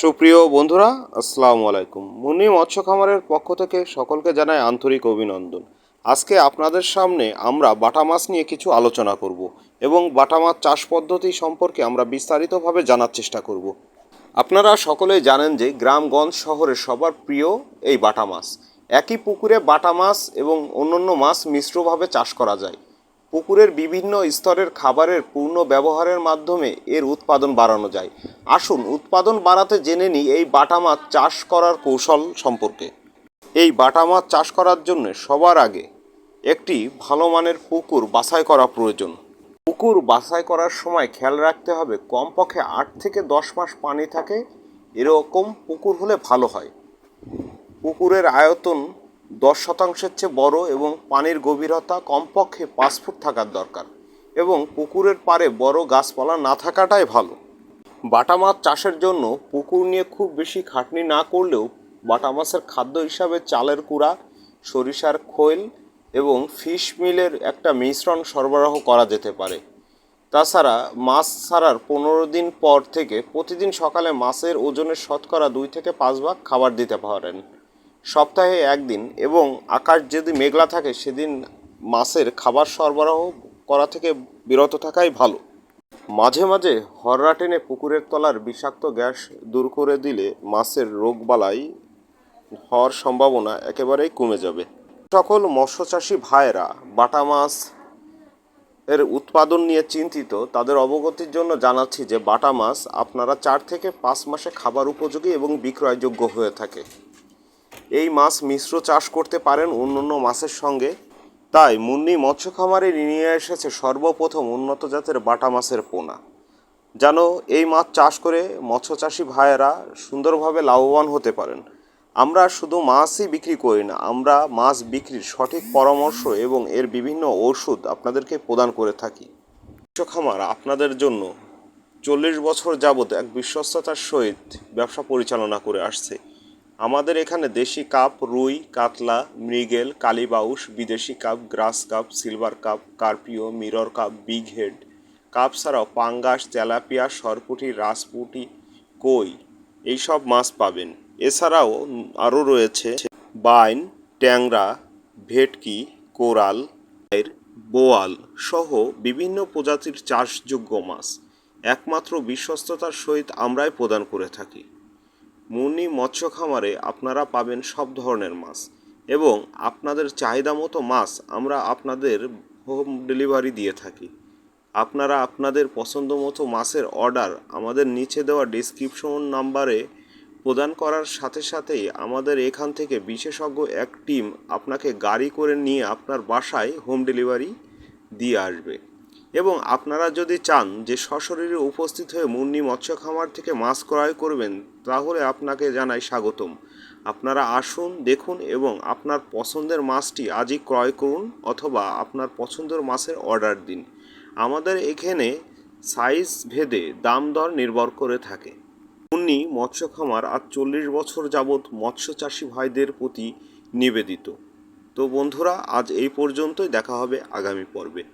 সুপ্রিয় বন্ধুরা, আসসালামু আলাইকুম। মুনি মৎস্য খামারের পক্ষ থেকে সকলকে জানাই আন্তরিক অভিনন্দন। আজকে আপনাদের সামনে আমরা বাটা মাছ নিয়ে কিছু আলোচনা করব এবং বাটা মাছ চাষ পদ্ধতি সম্পর্কে আমরা বিস্তারিতভাবে জানার চেষ্টা করব। আপনারা সকলেই জানেন যে গ্রামগঞ্জ শহরে সবার প্রিয় এই বাটা মাছ। একই পুকুরে বাটা মাছ এবং অন্যান্য মাছ মিশ্রভাবে চাষ করা যায়। পুকুরের বিভিন্ন স্তরের খাবারের পূর্ণ ব্যবহারের মাধ্যমে এর উৎপাদন বাড়ানো যায়। আসুন উৎপাদন বাড়াতে জেনে নিই এই বাটা মাছ চাষ করার কৌশল সম্পর্কে। এই বাটা মাছ চাষ করার জন্য সবার আগে একটি ভালো মানের পুকুর বাছাই করা প্রয়োজন। পুকুর বাছাই করার সময় খেয়াল রাখতে হবে কমপক্ষে আট থেকে দশ মাস পানি থাকে, এরকম পুকুর হলে ভালো হয়। পুকুরের আয়তন দশ শতাংশের চেয়ে বড় এবং পানির গভীরতা কমপক্ষে পাঁচ ফুট থাকার দরকার এবং পুকুরের পাড়ে বড় গাছপালা না থাকাটাই ভালো। বাটা মাছ চাষের জন্য পুকুর নিয়ে খুব বেশি খাটনি না করলেও বাটা মাছের খাদ্য হিসাবে চালের কুড়া, সরিষার খৈল এবং ফিশ মিলের একটা মিশ্রণ সরবরাহ করা যেতে পারে। তাছাড়া মাছ ছাড়ার পনেরো দিন পর থেকে প্রতিদিন সকালে মাছের ওজনের শতকরা দুই থেকে পাঁচ ভাগ খাবার দিতে পারেন। সপ্তাহে একদিন এবং আকাশ যদি মেঘলা থাকে, সেদিন মাছের খাবার সরবরাহ করা থেকে বিরত থাকাই ভালো। মাঝে মাঝে হররা টেনে পুকুরের তলার বিষাক্ত গ্যাস দূর করে দিলে মাছের রোগবালাই হওয়ার সম্ভাবনা একেবারেই কমে যাবে। সকল মৎস্যচাষী ভাইয়েরা বাটা মাছ এর উৎপাদন নিয়ে চিন্তিত। তাদের অবগতির জন্য জানাচ্ছি যে, বাটা মাছ আপনারা চার থেকে পাঁচ মাসে খাবার উপযোগী এবং বিক্রয়যোগ্য হয়ে থাকে। এই মাছ মিশ্র চাষ করতে পারেন অন্যান্য মাছের সঙ্গে। তাই মুন্নি মৎস্য খামারে নিয়ে এসেছে সর্বপ্রথম উন্নত জাতের বাটা মাছের পোনা। যেন এই মাছ চাষ করে মৎস্য মৎস্যচাষী ভাইয়েরা সুন্দরভাবে লাভবান হতে পারেন। আমরা শুধু মাছই বিক্রি করি না, আমরা মাছ বিক্রির সঠিক পরামর্শ এবং এর বিভিন্ন ওষুধ আপনাদেরকে প্রদান করে থাকি। মৎস্য খামার আপনাদের জন্য চল্লিশ বছর যাবৎ এক বিশ্বস্ততার সহিত ব্যবসা পরিচালনা করে আসছে। আমাদের এখানে দেশি কাপ, রুই, কাতলা, মৃগেল কালীবাউস বিদেশি carp, grass carp, silver carp, carpio, mirror carp, big head. Carp ছাড়াও পাঙ্গাস, তেলাপিয়া, সরপুটি রাসপুটি কই, এইসব মাছ পাবেন। এছাড়াও আরও রয়েছে বাইন, ট্যাংরা, ভেটকি, কোরাল বোয়াল সহ বিভিন্ন প্রজাতির চাষযোগ্য মাছ। একমাত্র বিশ্বস্ততার সহিত আমরাই প্রদান করে থাকি। মুন্নি মৎস্য খামারে আপনারা পাবেন সব ধরনের মাছ এবং আপনাদের চাহিদা মতো মাছ আমরা আপনাদের হোম ডেলিভারি দিয়ে থাকি। আপনারা আপনাদের পছন্দ মতো মাছের অর্ডার আমাদের নিচে দেওয়া ডিসক্রিপশন নাম্বারে প্রদান করার সাথে সাথেই আমাদের এখান থেকে বিশেষজ্ঞ এক টিম আপনাকে গাড়ি করে নিয়ে আপনার বাসায় হোম ডেলিভারি দিয়ে আসবে। এবং আপনারা যদি চান যে সশরীরে উপস্থিত হয়ে মুন্নি মৎস্য খামার থেকে মাছ ক্রয় করবেন, তাহলে আপনাকে জানাই স্বাগতম। আপনারা আসুন, দেখুন এবং আপনার পছন্দের মাছটি আজই ক্রয় করুন অথবা আপনার পছন্দের মাছের অর্ডার দিন। আমাদের এখানে সাইজ ভেদে দাম দর নির্ভর করে থাকে। মুন্নি মৎস্য খামার আজ চল্লিশ বছর যাবৎ মৎস্য চাষি ভাইদের প্রতি নিবেদিত। তো বন্ধুরা, আজ এই পর্যন্তই। দেখা হবে আগামী পর্বে।